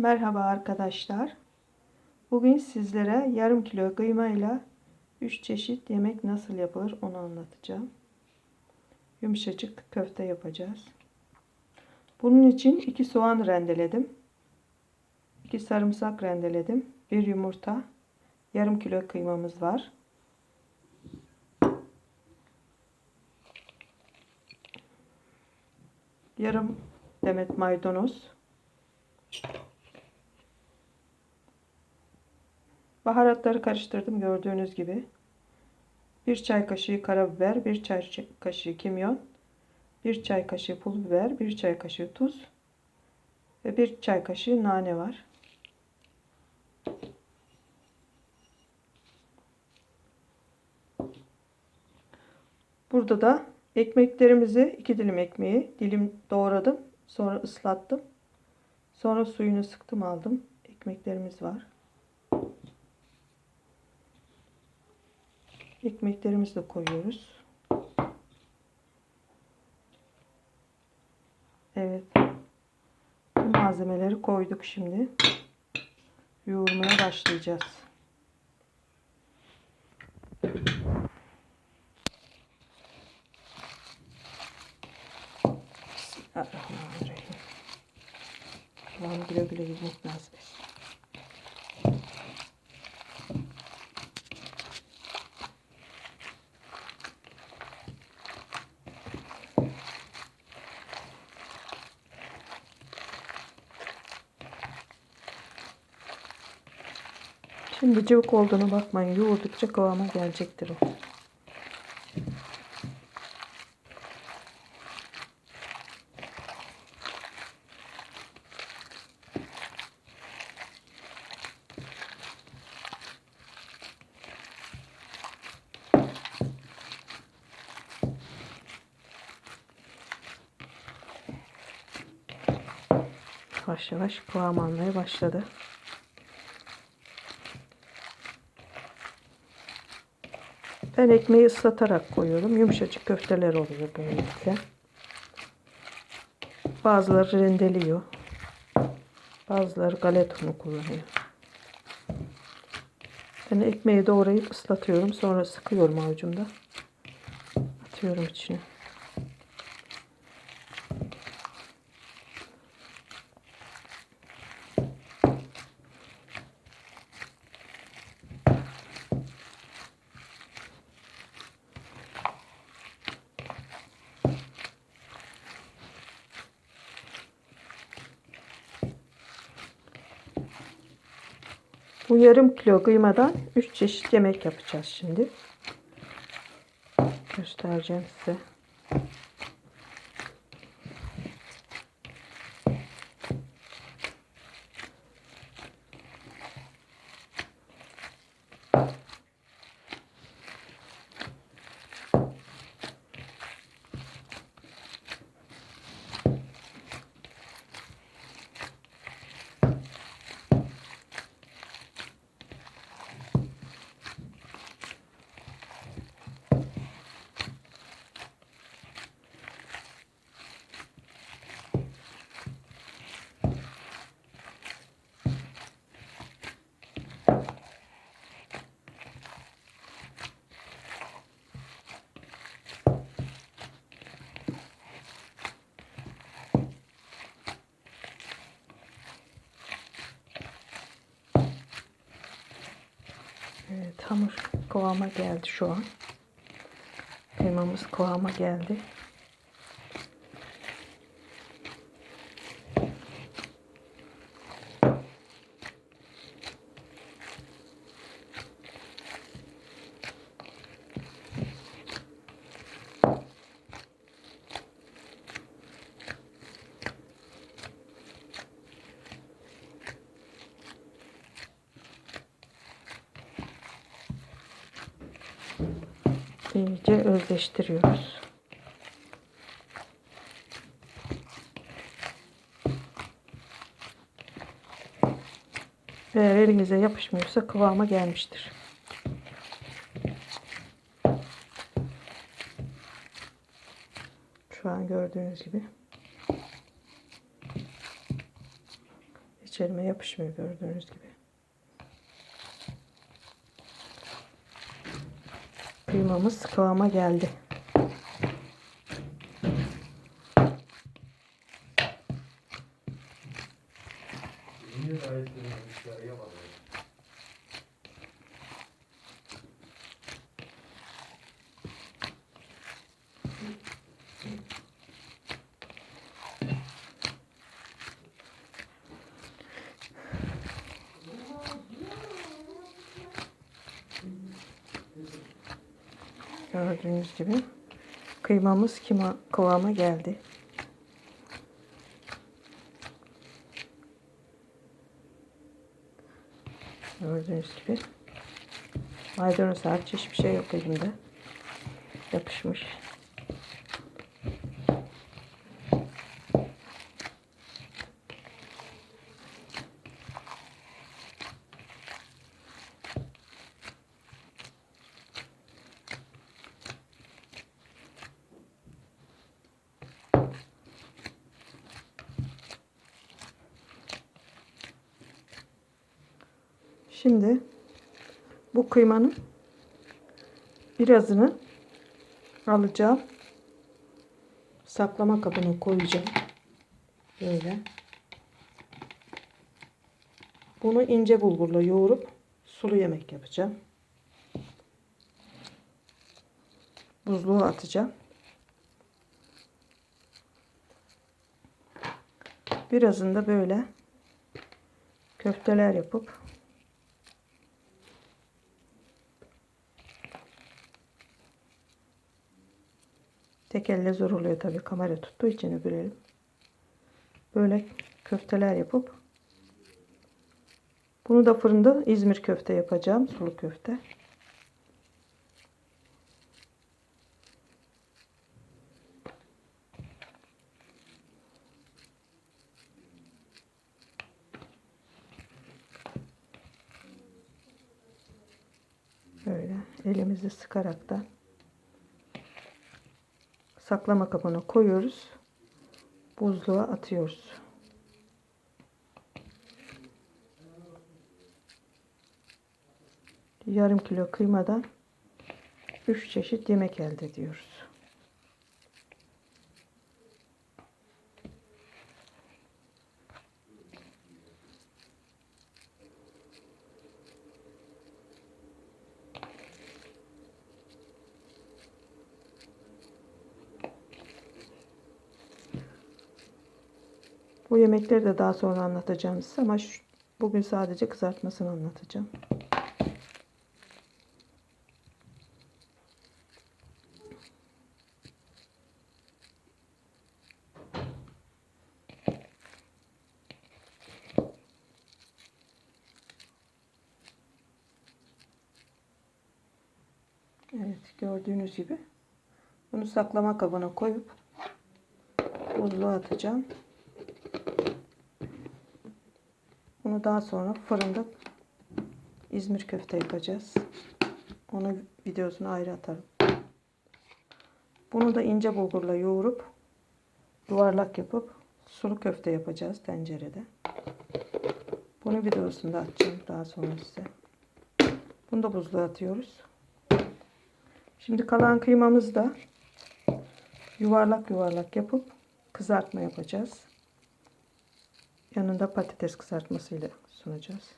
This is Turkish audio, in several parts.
Merhaba arkadaşlar. Bugün sizlere yarım kilo kıymayla 3 çeşit yemek nasıl yapılır onu anlatacağım. Yumuşacık köfte yapacağız. Bunun için 2 soğan rendeledim. 2 sarımsak rendeledim. 1 yumurta. Yarım kilo kıymamız var. Yarım demet maydanoz. Baharatları karıştırdım gördüğünüz gibi. 1 çay kaşığı karabiber, 1 çay kaşığı kimyon, 1 çay kaşığı pul biber, 1 çay kaşığı tuz ve 1 çay kaşığı nane var. Burada da ekmeklerimizi iki dilim ekmeği dilim doğradım. Sonra ıslattım. Sonra suyunu sıktım aldım. Ekmeklerimiz var. Ekmeklerimizi de koyuyoruz. Evet. Bu malzemeleri koyduk şimdi. Yoğurmaya başlayacağız. Bismillahirrahmanirrahim. Allah'ım güle güle gitmek nasip. Şimdi cıvık olduğunu bakmayın. Yoğurdukça kıvama gelecektir o. Yavaş yavaş kıvam almaya başladı. Ben ekmeği ıslatarak koyuyorum. Yumuşacık köfteler oluyor böylelikle. Bazıları rendeliyor. Bazıları galeta unu kullanıyor. Ben ekmeği doğrayıp ıslatıyorum. Sonra sıkıyorum avucumda. Atıyorum içine. Bu yarım kilo kıymadan 3 çeşit yemek yapacağız şimdi. Göstereceğim size. Evet hamur kıvama geldi şu an. Kıymamız kıvama geldi. İyice özleştiriyoruz. Eğer elinize yapışmıyorsa kıvama gelmiştir. Şu an gördüğünüz gibi. Hiç elime yapışmıyor gördüğünüz gibi. Kıymamız kıvama geldi. Niye Gördüğünüz gibi kıymamız kima, kıvama geldi. Gördüğünüz gibi maydanoz hariç hiçbir şey yok elimde. Yapışmış. Şimdi bu kıymanın birazını alacağım. Saklama kabına koyacağım. Böyle. Bunu ince bulgurla yoğurup sulu yemek yapacağım. Buzluğa atacağım. Birazını da böyle köfteler yapıp Tek elle zor oluyor tabii kamera tuttuğu için öbür elim. Böyle köfteler yapıp bunu da fırında İzmir köfte yapacağım. Sulu köfte. Böyle elimizi sıkarak da saklama kabına koyuyoruz. Buzluğa atıyoruz. Yarım kilo kıymadan 3 çeşit yemek elde ediyoruz. Bu yemekleri de daha sonra anlatacağım size ama şu, bugün sadece kızartmasını anlatacağım. Evet gördüğünüz gibi bunu saklama kabına koyup buzluğa atacağım. Bunu daha sonra fırında İzmir köfte yapacağız. Onu videosunu ayrı atarım. Bunu da ince bulgurla yoğurup yuvarlak yapıp sulu köfte yapacağız tencerede. Bunu videosunda atacağım daha sonra size. Bunu da buzluğa atıyoruz. Şimdi kalan kıymamızı da yuvarlak yuvarlak yapıp kızartma yapacağız. Yanında patates kızartmasıyla sunacağız.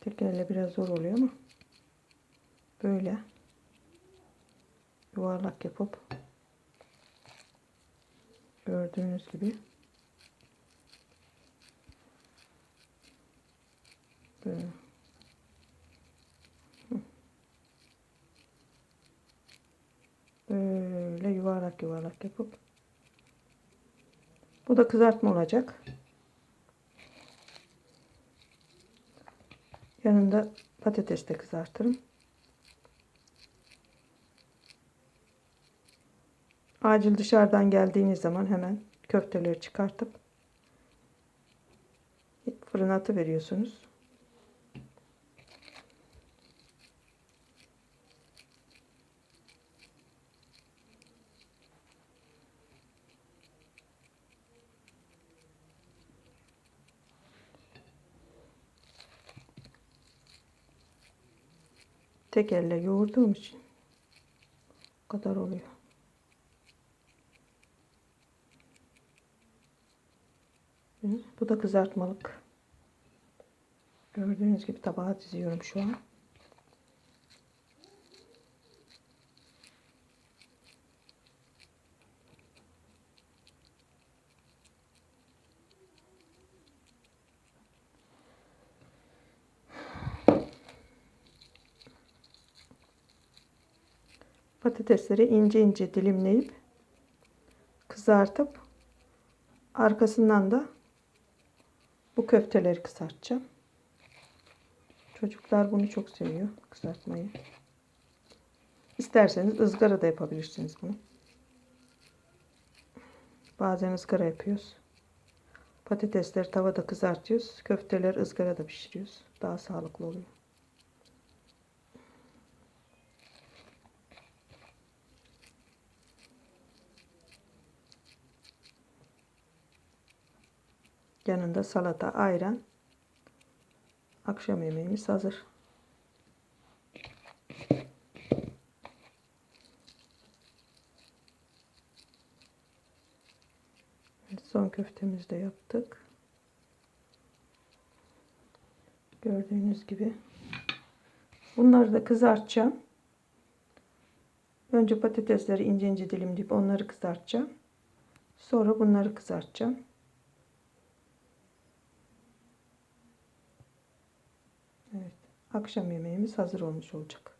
Tek elle biraz zor oluyor ama böyle yuvarlak yapıp gördüğünüz gibi böyle böyle yuvarlak yuvarlak yapıp bu da kızartma olacak. Yanında patates de kızartırım. Acil dışarıdan geldiğiniz zaman hemen köfteleri çıkartıp fırına atıveriyorsunuz. Tek elle yoğurduğum için o kadar oluyor. Bu da kızartmalık. Gördüğünüz gibi tabağa diziyorum şu an. Patatesleri ince ince dilimleyip kızartıp arkasından da bu köfteleri kızartacağım. Çocuklar bunu çok seviyor kızartmayı. İsterseniz ızgara da yapabilirsiniz bunu. Bazen ızgara yapıyoruz. Patatesleri tavada kızartıyoruz. Köfteleri ızgarada pişiriyoruz. Daha sağlıklı oluyor. Yanında salata, ayran. Akşam yemeğimiz hazır. Son köftemizi de yaptık. Gördüğünüz gibi. Bunları da kızartacağım. Önce patatesleri ince ince dilimleyip onları kızartacağım. Sonra bunları kızartacağım. Evet. Akşam yemeğimiz hazır olmuş olacak.